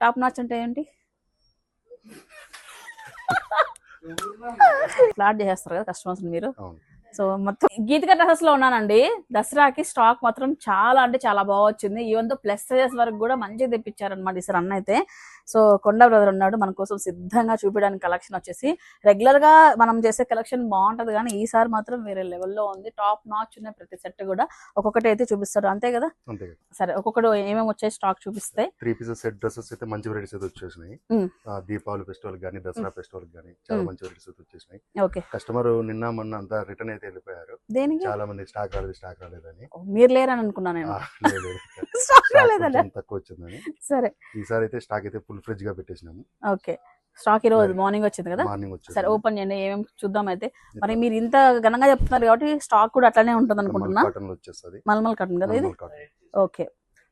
Top notch అంటే ఏంటి? Flat చేసేస్తారు కదా కస్టమర్స్ మీరు. సో మొత్తం గీతిక డ్రెస్సెస్లో ఉన్నానండి. దసరాకి స్టాక్ మాత్రం చాలా అంటే చాలా బాగా వచ్చింది. ఈవెన్తో ప్లస్ సైజెస్ వరకు కూడా మంచిగా తెప్పించారనమాట ఈసారి అన్న అయితే. సో కొండ బ్రదర్ ఉన్నాడు మన కోసం సిద్ధంగా చూపించడానికి కలెక్షన్ వచ్చేసి రెగ్యులర్గా మనం చేసే కలెక్షన్ బాగుంటది కానీ ఈసారి మాత్రం వేరే లెవెల్లో ఉంది. టాప్ నాచ్ ఉన్న ప్రతి సెట్ కూడా ఒక్కొక్కటి అయితే చూపిస్తారు అంతే కదా? సరే ఒక్కొక్కటి ఏమేమి వచ్చాయి స్టాక్ చూపిస్తే? త్రీ పీసెస్ సెట్ డ్రెస్సెస్ అయితే మంచి వెరైటీస్ అయితే వచ్చేసినాయి. దీపావళి ఫెస్టివల్ కానీ దసరా ఫెస్టివల్ కానీ చాలా. మంచి వెరైటీస్ అయితే వచ్చేసినాయి. ఓకే. కస్టమర్ నిన్న మొన్న అంతా రిటర్న్ అయితే వెళ్ళిపోయారు. దేనికి? చాలా మంది స్టాక్ రాలేదు స్టాక్ రాలేదని. మీరు లేరని అనుకున్నాను నేను. స్టాక్ తక్కువ వచ్చిందని సరే. ఈసారి అయితే స్టాక్ అయితే ఫుల్ ఫ్రిడ్జ్గా పెట్టేసినాము. ఓకే. స్టాక్ ఈ రోజు మరి. మార్నింగ్ వచ్చింది కదా? మార్నింగ్ సరే ఓపెన్ చేయండి ఏమేమి చూద్దాం అయితే. మరి మీరు ఇంత ఘనంగా చెప్తున్నారు కాబట్టి స్టాక్ కూడా అట్లానే ఉంటుంది అనుకుంటున్నా కాటన్ మల్మల్ కట్టన్ కదా ఇది. ఓకే.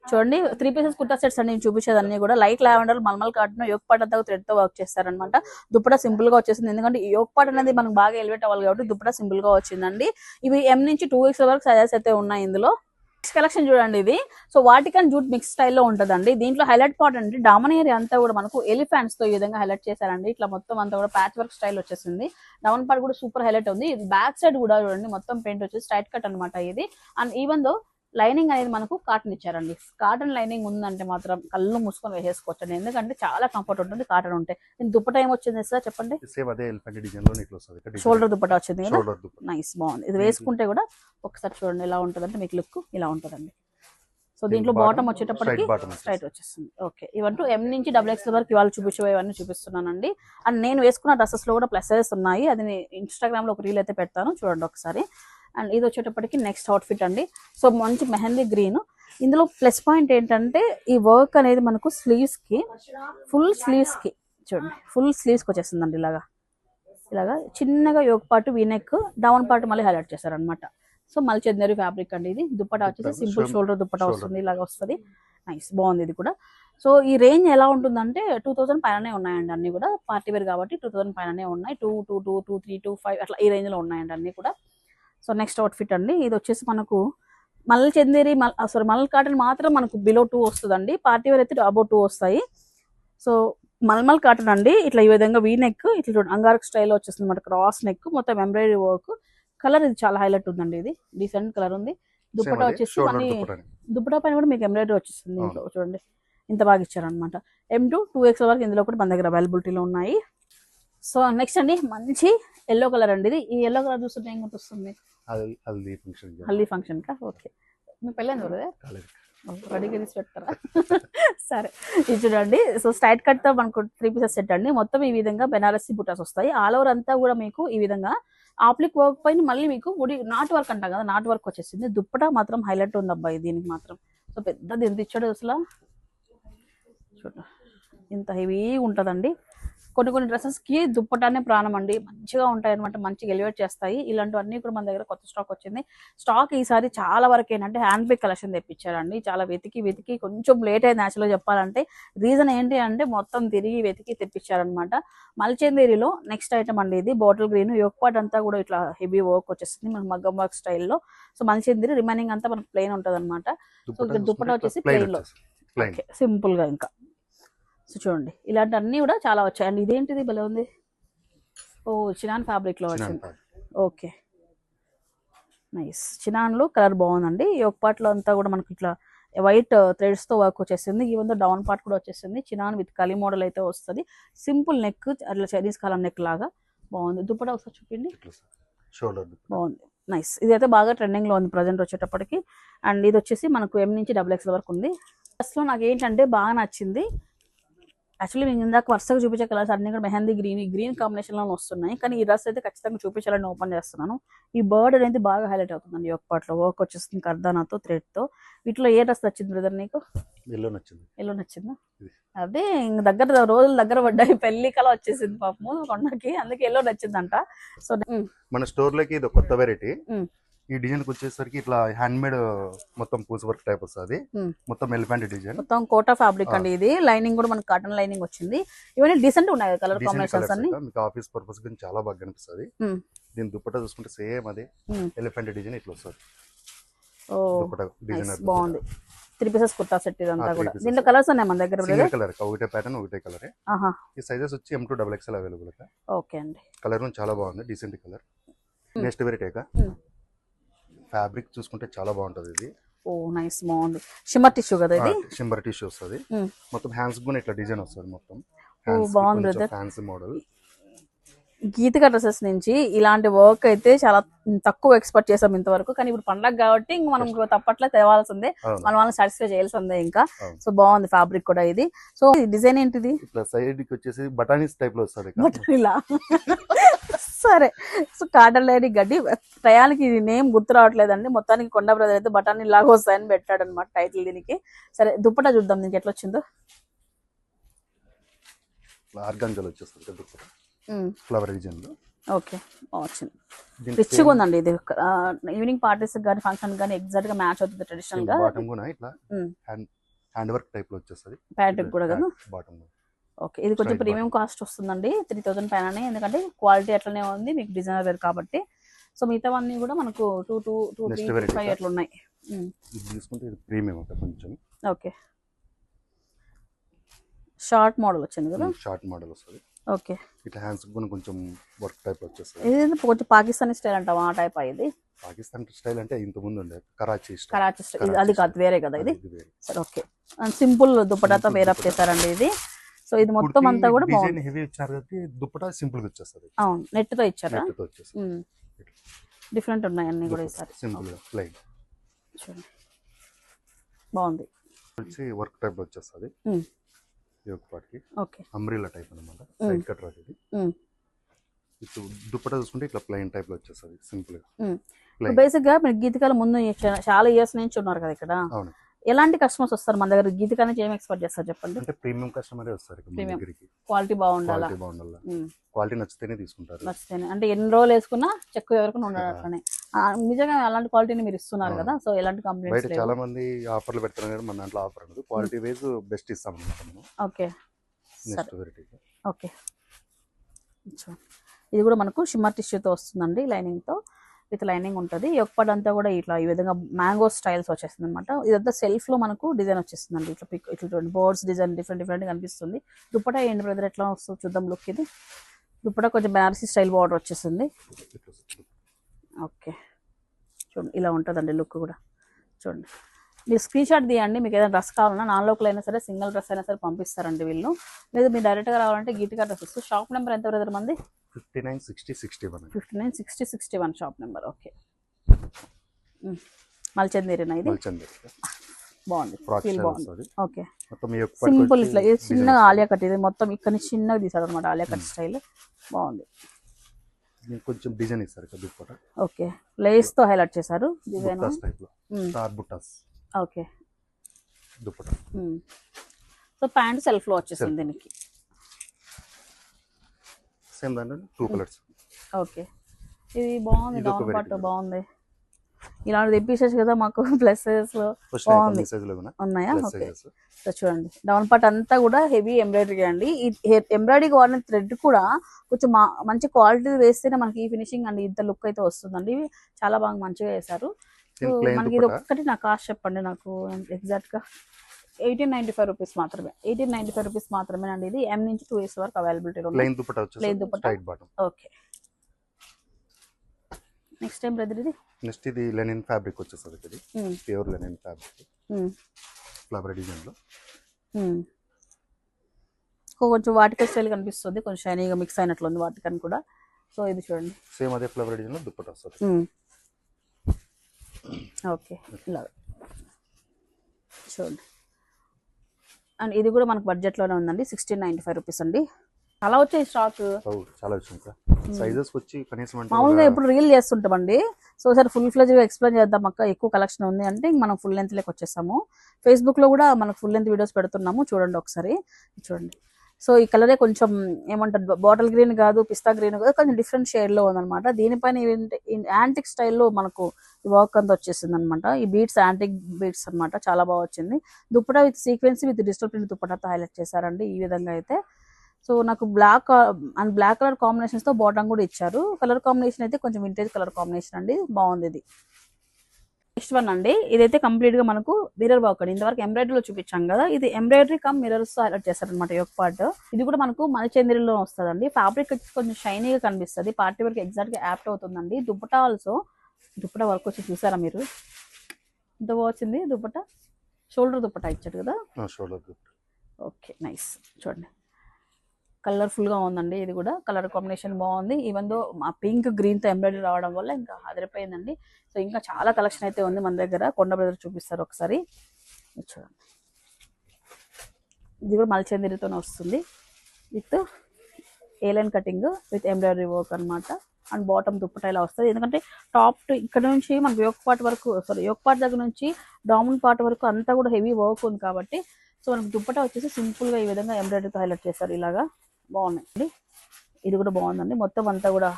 చూడండి త్రీ పీసెస్ కుర్తా సెట్స్ అన్ని చూపించేదన్నీ కూడా లైట్ లావెండర్ మల్మల్ కాటన్ యోగ్ పాట్ అంతా థ్రెడ్తో వర్క్ చేస్తారనమాట దుప్పట సింపుల్గా వచ్చేసింది. ఎందుకంటే ఈ యోగ్ పాట్ అనేది మనకు బాగా ఎలివేట్ అవ్వాలి కాబట్టి దుప్పట సింపుల్గా వచ్చిందండి. ఇవి ఎం నుంచి టూ వీక్స్ వరకు సైజెస్ అయితే ఉన్నాయి ఇందులో. నెక్స్ట్ కలెక్షన్ చూడండి ఇది. సో వాటికన్ జూట్ మిక్స్ స్టైల్లో ఉంటదండి. దీంట్లో హైలైట్ పార్ట్ అంటే డామన్ ఏరియా అంతా కూడా మనకు ఎలిఫెంట్స్తో ఈ విధంగా హైలైట్ చేశారండి. ఇట్లా మొత్తం అంతా కూడా ప్యాచ్ వర్క్ స్టైల్ వచ్చేసింది. డౌన్ పార్ట్ కూడా సూపర్ హైలైట్ ఉంది. బ్యాక్ సైడ్ కూడా చూడండి మొత్తం పెయింట్ వచ్చేసి స్ట్రైట్ కట్ అన్నమాట ఇది. అండ్ ఈవెన్ దో లైనింగ్ అనేది మనకు కాటన్ ఇచ్చారండి. కాటన్ లైనింగ్ ఉందంటే మాత్రం కళ్ళు మూసుకొని వేసేసుకోవచ్చండి. ఎందుకంటే చాలా కంఫర్ట్ ఉంటుంది కాటన్ ఉంటే. దుప్పట ఏం వచ్చింది సార్ చెప్పండి? సేమ్ అదే ఎలిఫెంట్ డిజైన్లో ఇట్లా వస్తుంది. షోల్డర్ దుప్పట వచ్చింది కదా? నైస్ బాగుంది. ఇది వేసుకుంటే కూడా ఒకసారి చూడండి ఎలా ఉంటుందంటే మీకు లుక్ ఇలా ఉంటుందండి. సో దీంట్లో బాటమ్ వచ్చేటప్పటికి స్ట్రైట్ వచ్చేస్తుంది. ఓకే ఇవంటూ ఎం నుంచి డబుల్ ఎక్స్ వరకు ఇవాళ చూపించేవన్నీ చూపిస్తున్నానండి. అండ్ నేను వేసుకున్న డ్రెస్సెస్లో కూడా ప్లస్ సైజెస్ ఉన్నాయి. అది ఇన్స్టాగ్రామ్లో ఒక రీల్ అయితే పెడతాను. చూడండి ఒకసారి. అండ్ ఇది వచ్చేటప్పటికి నెక్స్ట్ అవుట్ఫిట్ అండి. సో మంచి మెహందీ గ్రీన్ ఇందులో ప్లస్ పాయింట్ ఏంటంటే ఈ వర్క్ అనేది మనకు స్లీవ్స్కి ఫుల్ స్లీవ్స్కి చూడండి ఫుల్ స్లీవ్స్కి వచ్చేస్తుందండి ఇలాగా. ఇలాగా చిన్నగా యోగ పాటు వీనెక్ డౌన్ పార్ట్ మళ్ళీ హైలైట్ చేశారనమాట సో మల్చెందరి ఫ్యాబ్రిక్ అండి ఇది. దుప్పటా వచ్చేసి సింపుల్ షోల్డర్ దుప్పటా. వస్తుంది ఇలాగ వస్తుంది. నైస్ బాగుంది ఇది కూడా. సో ఈ రేంజ్ ఎలా ఉంటుందంటే టూ థౌసండ్ పైననే ఉన్నాయండి అన్ని కూడా. పార్టీ వేర్ కాబట్టి టూ థౌసండ్ పైననే ఉన్నాయి. Two two two two three two five అట్లా ఈ రేంజ్లో ఉన్నాయండి అన్ని కూడా. సో నెక్స్ట్ అవుట్ఫిట్ అండి. ఇది వచ్చేసి మనకు మల్ చందేరి మల్ సారీ మల్ కాటన్ మాత్రం మనకు బిలో టూ వస్తుందండి. పార్టీ వేర్ అయితే అబౌట్ టూ వస్తాయి. సో మల్మల్ కాటన్ అండి. ఇట్లా ఈ విధంగా వీ నెక్ ఇట్లా చూడండి అంగారక్ స్టైల్లో వచ్చేస్తుంది అనమాట క్రాస్ నెక్ మొత్తం ఎంబ్రాయిడరీ వర్క్ కలర్ ఇది చాలా హైలైట్ ఉందండి ఇది. డీసెంట్ కలర్ ఉంది. దుప్పటా వచ్చేసి మళ్ళీ దుప్పటి పైన కూడా మీకు ఎంబ్రాయిడరీ వచ్చేస్తుంది ఇంట్లో చూడండి. ఇంత బాగా ఇచ్చారనమాట ఎం టూ టూ ఎక్స్ వరకు ఇందులో కూడా మన దగ్గర అవైలబిలిటీలో ఉన్నాయి. సో నెక్స్ట్ అండి మంచి ఎల్లో కలర్ అండి ఇది. ఈ ఎల్లో కలర్ చూస్తుంటే ఏం గుర్తొస్తుంది? హల్దీ ఫంక్షన్ హల్దీ ఫంక్షన్ కా? ఓకే. మీ పెళ్ళైంది కదా? కాలేదు రెడీగా తీసి పెడతారా? సరే. ఇది చూడండి. సో స్ట్రైట్ కట్తో మనకు త్రీ పీసెస్ సెట్ అండి. మొత్తం ఈ విధంగా బెనారసి బుటాస్ వస్తాయి. ఆల్ ఓవర్ అంతా కూడా మీకు ఈ విధంగా ఆప్లిక్ వర్క్ పైన మళ్ళీ మీకు ముడి నాట్ వర్క్ అంటాం కదా నాట్ వర్క్ వచ్చేసింది. దుప్పట మాత్రం హైలైట్ ఉంది అబ్బాయి దీనికి మాత్రం. సో పెద్దది ఎంత ఇచ్చాడు అసలు? చూడ. ఇంత హెవీ ఉంటుందండి. కొన్ని కొన్ని డ్రెస్సెస్కి దుప్పటానే ప్రాణం అండి మంచిగా ఉంటాయి అనమాట మంచిగా ఎలివేట్ చేస్తాయి. ఇలాంటివన్నీ కూడా మన దగ్గర కొత్త స్టాక్ వచ్చింది. స్టాక్ ఈసారి చాలా వరకు ఏంటంటే హ్యాండ్ బ్యాగ్ కలెక్షన్ తెప్పించారండి. చాలా వెతికి వెతికి కొంచెం లేట్ అయింది యాక్చువల్గా చెప్పాలంటే. రీజన్ ఏంటి అంటే మొత్తం తిరిగి వెతికి తెప్పించారనమాట మల్చేందేరిలో నెక్స్ట్ ఐటమ్ అండి ఇది. బాటిల్ గ్రీన్ పాట్ అంతా కూడా ఇట్లా హెవీ వర్క్ వచ్చేస్తుంది మనకు మగ్గం వర్క్ స్టైల్లో. సో మల్చేందిరి రిమైనింగ్ అంతా మనకు ప్లెయిన్ ఉంటుంది అనమాట ఇక్కడ దుప్పటా వచ్చేసి plain లో. ప్లెయిన్. సింపుల్గా ఇంకా. సో చూడండి ఇలాంటి అన్ని కూడా చాలా వచ్చాయి. అండ్ ఇదేంటిది భలే ఉంది? ఓ చినాన్ ఫ్యాబ్రిక్లో వచ్చింది. ఓకే. నైస్. చినాన్లో కలర్ బాగుందండి. ఈ ఒక పార్ట్లో అంతా కూడా మనకి ఇట్లా వైట్ థ్రెడ్స్తో వర్క్ వచ్చేసింది. ఈవెన్ దో డౌన్ పార్ట్ కూడా వచ్చేసింది. చినాన్ విత్ కలి మోడల్ అయితే వస్తుంది. సింపుల్ నెక్ అట్లా చైనీస్ కాలం నెక్ లాగా బాగుంది. దుప్పట ఒకసారి చూపిండి బాగుంది. నైస్. ఇదైతే బాగా ట్రెండింగ్లో ఉంది ప్రజెంట్ వచ్చేటప్పటికి. అండ్ ఇది వచ్చేసి మనకు ఎం నుంచి డబుల్ ఎక్స్ వరకు ఉంది. డ్రెస్లో నాకు ఏంటంటే బాగా నచ్చింది. యాక్చువల్లీ నేను ఇందాక వరుసగా చూపించే కలర్స్ అన్ని కూడా మెహందీ గ్రీన్ గ్రీన్ కాంబినేషన్లో వస్తున్నాయి. కానీ ఈ డ్రెస్ అయితే ఖచ్చితంగా చూపించాలని ఓపెన్ చేస్తున్నాను. ఈ బర్డ్ అనేది బాగా హైలైట్ అవుతుందండి ఒక పాటలో వర్క్ వచ్చేస్తుంది కర్దానాతో థ్రెడ్తో వీటిలో ఏ డ్రెస్ నచ్చింది బ్రదర్ నీకు? ఎల్లో నచ్చింది. ఎల్లో నచ్చిందా. అదే ఇంక దగ్గర రోజులు దగ్గర పడ్డాయి. పెళ్ళి కల వచ్చేసింది పాపము కొండకి. అందుకే ఎల్లో నచ్చిందంట. సో మన స్టోర్లోకి ఇది కొత్త వెరైటీ మ్మ్. ఈ డిజైన్ వచ్చేసరికి ఇట్లా హ్యాండ్ మేడ్ మొత్తం పూస వర్క్ టైప్ వస్తుంది. మొత్తం ఎలిఫెంట్ డిజైన్ మొత్తం కోటా ఫ్యాబ్రిక్ అండి ఇది. లైనింగ్ కూడా మనకి కాటన్ లైనింగ్ వచ్చింది. ఇవన్నీ డీసెంట్ ఉన్నాయి కలర్ కాంబినేషన్స్ అన్ని? మీకు ఆఫీస్ పర్పస్కి చాలా బాగా కనిపిస్తుంది. దీని దుప్పటా చూసుకుంటే సేమ్ అదే. ఎలిఫెంట్ డిజైన్ ఇట్లా వస్తుంది. బాగుంది. త్రీ పీసెస్ కుర్తా సెట్ ఇదంతా కూడా. దీంట్లో కలర్స్ ఉన్నాయి మన దగ్గర కలర్ ఒకటే ప్యాటర్న్ ఒకటే కలర్ ఆహా. ఈ సైజెస్ వచ్చి M to double XL available okay అండి. కలర్ చాలా బాగుంది. Decent colour. Next variety. Fabric చూసుకుంటే చాలా బాగుంటది ఇది. ఓ నైస్ బాగుంది. షిమ్మర్ టిష్యూ కదా ఇది? షింబర్ టిష్యూ వస్తుంది. మొత్తం హ్యాండ్స్ కూడా ఇట్లా డిజైన్ వస్తుంది మొత్తం. బాగుంది brother. Fancy model Geethika dresses నుంచి ఇలాంటి వర్క్ అయితే చాలా తక్కువ ఎక్స్పెక్ట్ చేసాం ఇంతవరకు. కానీ ఇప్పుడు పండగ కాబట్టి ఇంక మనం తప్పట్లే తేవాల్సిందే. మన వాళ్ళని సాటిస్ఫై చేయాల్సిందే ఇంకా. సో బాగుంది ఫ్యాబ్రిక్ కూడా ఇది. సో డిజైన్ ఏంటిది? సైడ్కి వచ్చేసి బటానీస్ టైప్లో వస్తుంది బఠానీలా సరే. సో కాటన్ లేని గడ్డి టయానికి ఇది నేమ్ గుర్తు రావట్లేదండి. మొత్తానికి కొండ బ్రదర్ అయితే బఠానీ లాగా వస్తాయని పెట్టాడు అనమాట టైటిల్ దీనికి. సరే దుప్పటా చూద్దాం దీనికి ఎట్లా వచ్చిందో ఆర్గాంజల్ వచ్చేస్తుంది దుప్పట. ఫ్లవర్ డిజైన్లో ఓకే వచ్చింది. రిచ్గా ఉందండి ఇది. ఈవినింగ్ పార్టీస్ కానీ ఫంక్షన్ కానీ ఎగ్జాక్ట్గా మ్యాచ్ అవుతుంది ట్రెడిషనల్గా. బాటమ్ కూడా ఇట్లా. హ్యాండ్ హ్యాండ్ వర్క్ టైప్లో వచ్చేస్తుంది. ప్యాటర్న్ కూడా కదా. Bottom okay. ఇది కొంచెం ప్రీమియం కాస్ట్ వస్తుందండి. త్రీ థౌసండ్ పైన ఎందుకంటే క్వాలిటీ అట్లనే ఉంది. మీకు డిజైనర్ వేర్ కాబట్టి. సో మిగతావన్నీ కూడా మనకు two two two three five. అట్లా ఉన్నాయి తీసుకుంటే ఇది ప్రీమియం అంటే కొంచెం. ఓకే. షార్ట్ మోడల్ వచ్చింది కదా? షార్ట్ మోడల్ వస్తుంది. ఓకే. ఇట్లా హ్యాండ్స్ కూడా కొంచెం వర్క్ టైప్ వచ్చేస్తుంది. ఇది కొంచెం పాకిస్తానీ స్టైల్ అంటావా ఆ టైప్ ఇది? పాకిస్తాన్ స్టైల్ అంటే ఇంత ముందు ఉండే కరాచీ స్టైల్. కరాచీ స్టైల్. అది కాదు. వేరే కదా ఇది. సరే ఓకే. Simple దుప్పటాతో wear up. చేశారండి ఇది. సో ఇది మొత్తం అంతా కూడా బాగుంది. హెవీ ఇచ్చారు కాబట్టి దుప్పట సింపుల్గా వచ్చేస్తుంది అవును నెట్తో ఇచ్చారా నెట్తో వచ్చేస్తుంది డిఫరెంట్ ఉన్నాయి అన్ని కూడా ఈసారి. సింపుల్గా చూడండి. బాగుంది. వచ్చి వర్క్ టైప్ వచ్చేస్తుంది. ఓకే. అంబ్రిల్లా టైప్ అనమాట సైడ్ కట్ రాదు ఇది. ఉమ్. ఇప్పుడు దుప్పట చూసుకుంటే ఇట్లా ప్లెయిన్ టైప్లో వచ్చేస్తుంది సింపుల్గా. బేసిక్గా మీరు గీతికాల ముందు చాలా ఇయర్స్ నుంచి ఉన్నారు కదా ఇక్కడ. అవును. ఎలాంటి కస్టమర్స్ వస్తారు మన దగ్గర? గీతికా నుంచి ఏం ఎక్స్పెక్ట్ చేస్తారు చెప్పండి. అంటే ప్రీమియం కస్టమరే వస్తారు. దగ్గరికి. క్వాలిటీ బాగుండాలా? క్వాలిటీ బాగుండాలి? క్వాలిటీ నచ్చితేనే తీసుకుంటారు. నచ్చితేనే. అంటే ఎన్ని రోజులు వేసుకున్నా చెక్కు ఎవరికి ఉండదు అట్లనే. నిజంగా అలాంటి క్వాలిటీని మీరు ఇస్తున్నారు కదా సో ఎలాంటి బయట కంప్లైంట్స్ చాలా లేవు మంది ఆఫర్లు పెడతారు కానీ మన దాంట్లో ఆఫర్ ఉండదు. క్వాలిటీ వైజ్ బెస్ట్ ఇస్తాం అనమాట మనం. ఓకే. సరే. Next variety okay. ఇది కూడా మనకు షిమ్మర్ టిష్యూతో వస్తుందండి లైనింగ్తో విత్ లైనింగ్ ఉంటుంది. ఈ అంతా కూడా ఇట్లా ఈ విధంగా మ్యాంగో స్టైల్స్ వచ్చేస్తుంది అనమాట ఇదంతా సెల్ఫ్లో మనకు డిజైన్ వచ్చేస్తుందండి. ఇట్లా పిక్ ఇట్లా చూడండి బోర్డ్స్ డిజైన్ డిఫరెంట్ డిఫరెంట్ కనిపిస్తుంది. దుప్పటా ఏంటి బ్రదర్? ఎట్లా వస్తుంది చూద్దాం లుక్ ఇది. దుప్పటా కొంచెం బెనారసీ స్టైల్ బార్డర్ వచ్చేస్తుంది ఓకే. చూడండి ఇలా ఉంటుందండి లుక్ కూడా. చూడండి. మీరు స్క్రీన్ షాట్ తీయండి. మీకు ఏదైనా డ్రెస్ కావాలన్నా నాన్ లోకల్ అయినా సరే సింగిల్ డ్రెస్ అయినా సరే పంపిస్తారండి వీళ్ళు. లేదు మీరు డైరెక్ట్గా రావాలంటే గీటిగా డ్రెస్ షాప్ నెంబర్ ఎంత బ్రదర్ మంది? Fifty nine sixty sixty one. Fifty nine sixty sixty one shop number. Okay. మల్చందేరేనా ఇది? మల్చంది బాగుంది. ఫీల్ బాగుంది. ఓకే. మొత్తం సింపుల్ ఇట్లా చిన్నగా. ఆలియా కట్ ఇది మొత్తం ఇక్కడ నుంచి చిన్నగా తీసాడు అనమాట ఆలియా కట్ స్టైల్. బాగుంది. కొంచెం డిజైన్ ఇస్తారు ఓకే. లేస్తో హైలైట్ చేశారు design. Star బుట్టాస్. Okay. Dupatta. So pant సెల్ఫ్లో వచ్చేసింది దీనికి. సేమ్ దాంట్లో టూ కలర్స్ ఓకే. ఇది బాగుంది. Down part. బాగుంది. ఇలాంటి తెప్పించచ్చు కదా మాకు ప్లసెస్లో బాగుంది. ఉన్నాయా? ప్లస్ ఓకే చూడండి. డౌన్ పార్ట్ అంతా కూడా హెవీ ఎంబ్రాయిడరీ అండి. ఈ ఎంబ్రాయిడరీ వాడిన థ్రెడ్ కూడా కొంచెం మా- మంచి క్వాలిటీ వేస్తేనే మనకి ఈ ఫినిషింగ్ అండి ఇంత లుక్ అయితే వస్తుందండి. ఇవి చాలా బాగా మంచిగా వేశారు మనకి ఇది ఒక్కటి నా కాస్ట్ చెప్పండి నాకు ఎగ్జాక్ట్గా. ఎయిటీన్ నైన్టీ ఫైవ్ రూపీస్ మాత్రమే. ఎయిటీన్ నైన్టీ ఫైవ్ రూపీస్ మాత్రమే అండి ఇది. ఎం నుంచి టూ ఇయర్స్ వరకు ఉంది. Plain వచ్చేసి dupatta. Straight bottom okay next time brother ఇది? నెక్స్ట్ ఇది లెనిన్ ఫ్యాబ్రిక్ వచ్చేస్తుంది ఇది. ప్యూర్ లెనిన్ ఫ్యాబ్రిక్ ఫ్లవర్ డిజైన్లో. ఇంకో కొంచెం వాటికల్ స్టైల్ కనిపిస్తుంది. కొంచెం షైనీగా మిక్స్ అయినట్లుంది వాటికన్ కూడా. సో ఇది చూడండి. సేమ్ అదే ఫ్లవర్ డిజైన్లో దుప్పట వస్తుంది. ఓకే ఇలా. చూడండి. అండ్ ఇది కూడా మనకు బడ్జెట్లోనే ఉందండి. సిక్స్టీన్ నైంటీ ఫైవ్ రూపీస్ అండి. అలా వచ్చాయి స్టాక్ చాలా సైజెస్ వచ్చి కనీసం అంటే మామూలుగా ఎప్పుడు రీల్ చేస్తుంటామండి. సో సార్ ఫుల్ ఫ్లెజ్గా ఎక్స్ప్లెయిన్ చేద్దాం అక్క. ఎక్కువ కలెక్షన్ ఉంది అంటే మనం ఫుల్ లెంత్ లెక్క వచ్చేసాము ఫేస్బుక్లో కూడా మనకు ఫుల్ లెంత్ వీడియోస్ పెడుతున్నాము. చూడండి ఒకసారి. చూడండి. సో ఈ కలరే కొంచెం ఏమంటారు బాటిల్ గ్రీన్ కాదు పిస్తా గ్రీన్ కాదు కొంచెం డిఫరెంట్ షేడ్లో ఉందన్నమాట. దీనిపైన యాంటిక్ స్టైల్లో మనకు ఈ వర్క్ అంతా వచ్చేసింది అనమాట ఈ బీట్స్ యాంటిక్ బీట్స్ అన్నమాట చాలా బాగా వచ్చింది. Dupatta with sequence with digital print దుప్పటాతో highlight చేశారండి ఈ విధంగా అయితే. సో నాకు బ్లాక్ అండ్ బ్లాక్ కలర్ కాంబినేషన్స్తో బాటమ్ కూడా ఇచ్చారు. కలర్ కాంబినేషన్ అయితే కొంచెం వింటేజ్ కలర్ కాంబినేషన్ అండి బాగుంది ఇది. నెక్స్ట్ వన్ అండి. ఇదైతే కంప్లీట్గా మనకు మిర్రర్ వర్క్ అండి. ఇంతవరకు ఎంబ్రాయిడరీలో చూపించాం కదా. ఇది ఎంబ్రాయిడరీ కమ్ మిర్రర్స్తో హైలైట్ చేస్తారనమాట ఈ యొక్క పార్ట్ ఇది కూడా మనకు మలచంద్రిలో వస్తుందండి. ఫ్యాబ్రిక్ కొంచెం షైనీగా కనిపిస్తుంది. పార్టీ వరకు ఎగ్జాక్ట్గా యాప్ట్ అవుతుందండి. దుప్పటా ఆల్సో దుప్పటా వర్క్ వచ్చి చూసారా మీరు? ఇంత బాగా వచ్చింది దుప్పటా? షోల్డర్ దుప్పటా ఇచ్చాడు కదా? షోల్డర్ ఓకే నైస్ చూడండి. కలర్ఫుల్గా ఉందండి. ఇది కూడా కలర్ కాంబినేషన్ బాగుంది. ఈవెన్ దో మా పింక్ గ్రీన్తో ఎంబ్రాయిడరీ రావడం వల్ల ఇంకా అదిరిపోయిందండి. సో ఇంకా చాలా కలెక్షన్ అయితే ఉంది మన దగ్గర. కొండ బ్రదర్ చూపిస్తారు ఒకసారి. ఇది చూడండి. ఇది కూడా మల్చందిరితోనే వస్తుంది. With A line cutting with embroidery work అన్నమాట. అండ్ బాటమ్ దుప్పట ఇలా వస్తుంది. ఎందుకంటే టాప్ టు ఇక్కడ నుంచి మనకు యోక్ పార్ట్ వరకు సారీ యోక్ పార్ట్ దగ్గర నుంచి డామన్ పార్ట్ వరకు అంతా కూడా హెవీ వర్క్ ఉంది కాబట్టి సో మనకు దుప్పట వచ్చేసి సింపుల్గా ఈ విధంగా ఎంబ్రాయిడరీతో హైలైట్ చేస్తారు ఇలాగా. బాగున్నాయండి. ఇది కూడా బాగుందండి. మొత్తం అంతా కూడా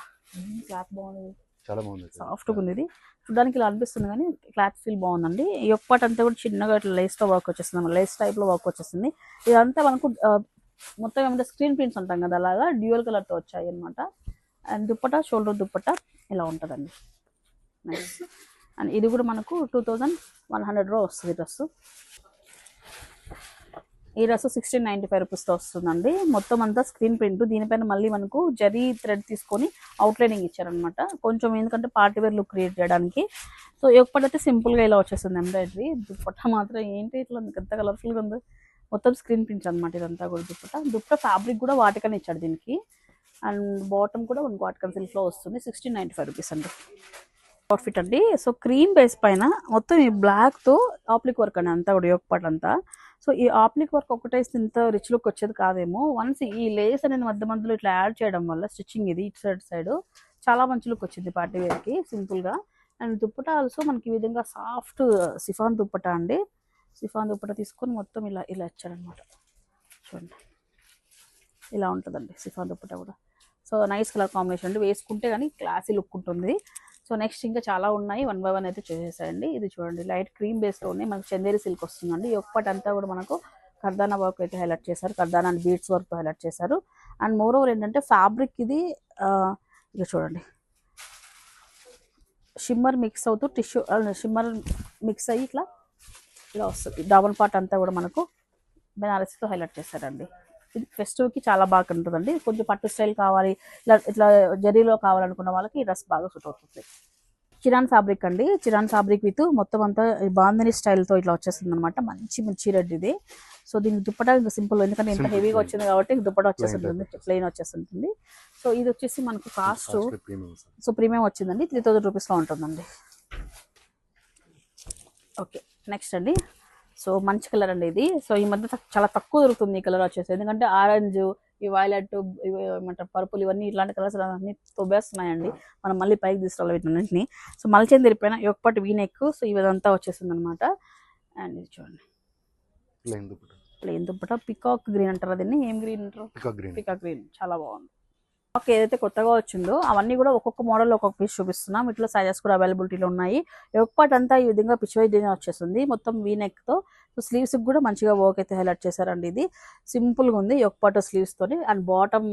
క్లాత్ బాగుంది. చాలా బాగుంది. సాఫ్ట్ ఉంది ఇది. చూడడానికి ఇలా అనిపిస్తుంది కానీ క్లాత్ ఫీల్ బాగుందండి. ఈ యొక్క అంతా కూడా చిన్నగా ఇట్లా లేస్తో వర్క్ వచ్చేస్తుంది లేస్ టైప్లో వర్క్ వచ్చేస్తుంది. ఇదంతా మనకు మొత్తం ఏమంటే స్క్రీన్ ప్రింట్స్ ఉంటాం కదా అలాగా డ్యూయల్ కలర్తో వచ్చాయి అనమాట అండ్ దుప్పట షోల్డర్ దుప్పట ఇలా ఉంటుందండి. నైస్ అండ్ ఇది కూడా మనకు టూ థౌజండ్ వన్ హండ్రెడ్ రో వస్తుంది డ్రెస్ ఈ రసం సిక్స్టీన్ నైన్టీ ఫైవ్ రూపీస్తో వస్తుందండి. మొత్తం అంతా స్క్రీన్ ప్రింట్ దీనిపైన మళ్ళీ మనకు జరీ థ్రెడ్ తీసుకొని అవుట్లైనింగ్ ఇచ్చారనమాట కొంచెం ఎందుకంటే పార్టీ వేర్ లుక్ క్రియేట్ చేయడానికి. సో ఎప్పుడైతే సింపుల్గా ఇలా వచ్చేస్తుంది ఎంబ్రాయిడరీ దుప్పట్ట మాత్రం ఏంటి ఇట్లా ఎంత కలర్ఫుల్గా ఉంది? మొత్తం స్క్రీన్ ప్రింట్ అనమాట ఇదంతా కూడా దుప్పట. దుప్పట ఫ్యాబ్రిక్ కూడా వాటికనే ఇచ్చాడు దీనికి. అండ్ బాటమ్ కూడా మనకు వాటికన్ సిల్క్లో వస్తుంది. సిక్స్టీన్ నైంటీ ఫైవ్ రూపీస్ అండి. అవుట్ఫిట్ అండి. సో క్రీమ్ బేస్ పైన మొత్తం ఈ బ్లాక్తో ఆప్లిక్ వర్క్ అండి అంతా కూడా యోగపాటు అంతా సో ఈ ఆప్లిక్ వర్క్ ఒకటే ఇంత రిచ్ లుక్ వచ్చేది కాదేమో. వన్స్ ఈ లేస్ అనేది మధ్య మధ్యలో ఇట్లా యాడ్ చేయడం వల్ల స్టిచ్చింగ్ ఇది ఇటు సైడ్ సైడ్ చాలా మంచి లుక్ వచ్చింది పార్టీ వేర్కి సింపుల్గా అండ్ దుప్పట ఆల్సో మనకి ఈ విధంగా సాఫ్ట్ సిఫాన్ దుప్పట అండి. సిఫాన్ దుప్పట తీసుకొని మొత్తం ఇలా ఇలా ఇచ్చాడనమాట. చూడండి. ఇలా ఉంటుందండి సిఫాన్ దుప్పట కూడా. సో నైస్ కలర్ కాంబినేషన్ అండి. వేసుకుంటే కానీ క్లాసీ లుక్ ఉంటుంది. సో నెక్స్ట్ ఇంకా చాలా ఉన్నాయి. వన్ బై వన్ అయితే చూసేసాయండి ఇది చూడండి లైట్ క్రీమ్ బేస్లో ఉన్నాయి మనకు చందేరి సిల్క్ వస్తుందండి. ఈ ఒక్కటి అంతా కూడా మనకు కర్దానా వర్క్ అయితే హైలైట్ చేశారు. కర్దానా అండ్ బీడ్స్ వర్క్ హైలైట్ చేశారు. అండ్ మోర్ ఓవర్ ఏంటంటే ఫ్యాబ్రిక్ ఇది ఇక చూడండి. షిమ్మర్ మిక్స్ అవుతూ టిష్యూ షిమ్మర్ మిక్స్ అయ్యి ఇట్లా ఇలా వస్తుంది. డబుల్ పార్ట్ అంతా కూడా మనకు బెనారస్తో హైలైట్ చేశారండి. ఇది ఫెస్టివ్కి చాలా బాగా ఉంటుందండి. కొంచెం పట్టు స్టైల్ కావాలి ఇట్లా ఇట్లా జరీలో కావాలనుకున్న వాళ్ళకి ఈ డ్రెస్ బాగా సూట్ అవుతుంది. చిరాన్ ఫ్యాబ్రిక్ అండి. చిరాన్ ఫ్యాబ్రిక్ విత్ మొత్తం అంతా బాందని స్టైల్తో ఇట్లా వచ్చేస్తుంది అనమాట మంచి మంచి రెడ్ ఇది. సో దీనికి దుప్పటా ఇంకా సింపుల్ ఎందుకంటే ఇంత హెవీగా. వచ్చింది కాబట్టి దుప్పటా వచ్చేస్తుంటుంది. ప్లెయిన్ వచ్చేస్తుంటుంది. సో ఇది వచ్చేసి మనకు కాస్ట్ సో ప్రీమియం వచ్చిందండి. త్రీ థౌజండ్ రూపీస్లో ఉంటుందండి. ఓకే నెక్స్ట్ అండి. సో మంచి కలర్ అండి ఇది. సో ఈ మధ్య చాలా తక్కువ దొరుకుతుంది ఈ కలర్ వచ్చేసి. ఎందుకంటే ఆరెంజ్ ఈ వైలెట్ ఏమంటారు పర్పుల్ ఇవన్నీ ఇట్లాంటి కలర్స్ అన్ని తొబ్బేస్తున్నాయండి మనం మళ్ళీ పైకి తీసుకురావాలి వీటిన్నింటిని సో మలచేంది తిరిగిపోయిన ఒకపాటి వీనెక్ సో ఇదంతా వచ్చేసింది అనమాట అండ్ ఇది చూడండి. Plain dupatta? Plain dupatta. Peacock green అంటారు దీన్ని? ఏం గ్రీన్ అంటారు? Peacock green. Peacock green. చాలా బాగుంది. ఓకే ఏదైతే కొత్తగా వచ్చిందో అవన్నీ కూడా ఒక్కొక్క మోడల్ ఒక్కొక్క పీస్ చూపిస్తున్నాం. వీటిలో సైజెస్ కూడా అవైలబిలిటీలో ఉన్నాయి. పార్ట్ అంతా ఈ విధంగా పిచ్వై డిజైన్ వచ్చేస్తుంది. మొత్తం వీ నెక్తో సో స్లీవ్స్ కూడా మంచిగా వర్క్ అయితే హైలైట్ చేశారండి ఇది. సింపుల్గా ఉంది స్లీవ్స్ తోని. అండ్ బాటమ్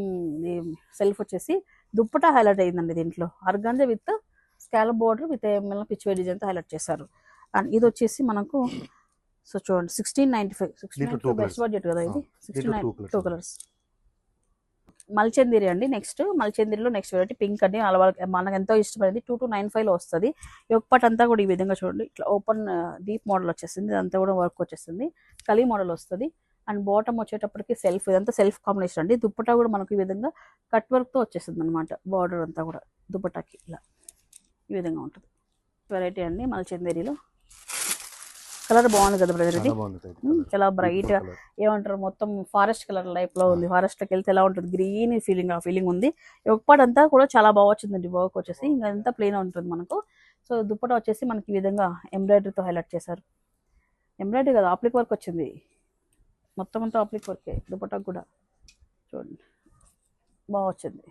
సెల్ఫ్ వచ్చేసి దుప్పట హైలైట్ అయ్యిందండి దీంట్లో. Organza with scallop border with pichwai డిజైన్తో హైలైట్ చేశారు. అండ్ ఇది వచ్చేసి మనకు సో చూడండి sixteen ninety five sixteen best. Budget కదా ఇది? Sixty nine two. కలర్స్ మల్చందిరి అండి. నెక్స్ట్ మల్చందిరిలో నెక్స్ట్ వెరైటీ పింక్ అండి అలా వాళ్ళకి మనకు ఎంతో ఇష్టమైనది టూ టు నైన్ ఫైవ్లో వస్తుంది. ఈ అంతా కూడా ఈ విధంగా చూడండి. ఇట్లా ఓపెన్ డీప్ మోడల్ వచ్చేసింది. ఇదంతా కూడా వర్క్ వచ్చేస్తుంది కలీ మోడల్ వస్తుంది. అండ్ బాటమ్ వచ్చేటప్పటికి సెల్ఫ్ ఇదంతా సెల్ఫ్ కాంబినేషన్ అండి. దుప్పటా కూడా మనకు ఈ విధంగా కట్ వర్క్తో వచ్చేసింది వచ్చేస్తుంది అనమాట బార్డర్ అంతా కూడా దుప్పటాకి ఇలా ఈ విధంగా ఉంటుంది. వెరైటీ అండి మల్చందిరిలో. కలర్ బాగుంది కదా బ్రదర్ ఇది? చాలా బ్రైట్. ఏమంటారు మొత్తం ఫారెస్ట్ కలర్ లైఫ్లో ఉంది. ఫారెస్ట్లోకి వెళ్తే ఎలా ఉంటుంది? గ్రీన్ ఫీలింగ్ ఆ ఫీలింగ్ ఉంది. ఒక పార్ట్ అంతా కూడా చాలా బాగా వచ్చిందండి వర్క్ వచ్చేసి. ఇంకా అంతా ప్లెయిన్ ఉంటుంది మనకు. సో దుప్పట వచ్చేసి మనకి ఈ విధంగా embroidery తో హైలైట్ చేశారు. ఎంబ్రాయిడరీ కదా ఆప్లిక్ వర్క్ వచ్చింది. మొత్తం అంతా ఆప్లిక్ వర్కే దుప్పటకు కూడా. చూడండి. బాగా వచ్చింది.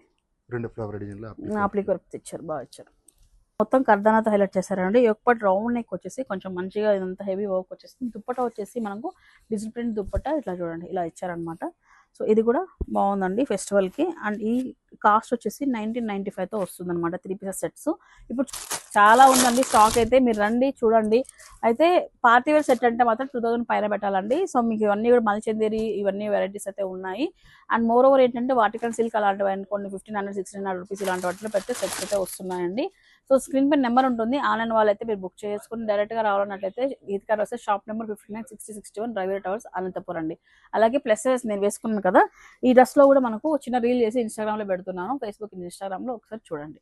రెండు ఫ్లవర్ వర్క్ తెచ్చారు బాగా ఇచ్చారు. మొత్తం కర్దానాతో హైలైట్ చేశారండి. ఒకటి రౌండ్ నెక్ వచ్చేసి కొంచెం మంచిగా ఇదంతా హెవీ వర్క్ వచ్చేసి దుప్పట వచ్చేసి మనకు డిజిల్ ప్రింట్ దుప్పట ఇట్లా చూడండి ఇలా ఇచ్చారనమాట సో ఇది కూడా బాగుందండి ఫెస్టివల్కి. అండ్ ఈ కాస్ట్ వచ్చేసి నైన్టీన్ నైన్టీ ఫైవ్తో వస్తుంది అనమాట త్రీ పీసెస్ సెట్స్ ఇప్పుడు చాలా ఉందండి స్టాక్ అయితే. మీరు రండి చూడండి. అయితే పార్టీ వేర్ సెట్ అంటే మాత్రం టూ థౌసండ్ పైన పెట్టాలండి. సో మీకు ఇవన్నీ కూడా మల్చందేరి ఇవన్నీ వెరైటీస్ అయితే ఉన్నాయి. అండ్ మోర్ ఓవర్ ఏంటంటే వాటికన్ సిల్క్ అలాంటివి అనుకోండి fifteen hundred sixteen hundred rupees ఇలాంటి వాటిలో పెడితే సెట్స్ అయితే వస్తున్నాయండి. సో స్క్రీన్ పై నెంబర్ ఉంటుంది. ఆన్లైన్ వాళ్ళైతే మీరు బుక్ చేసుకుని డైరెక్ట్గా రావాలన్నట్లయితే గీతకార్ వస్తే shop number fifty nine sixty sixty one driver towers Anantapuram అండి. అలాగే ప్లస్ నేను వేసుకున్నాను కదా ఈ డ్రెస్లో కూడా మనకు చిన్న రీల్ చేసి ఇన్స్టాగ్రామ్లో పెడుతున్నాను. ఫేస్బుక్ ఇన్స్టాగ్రామ్లో ఒకసారి చూడండి.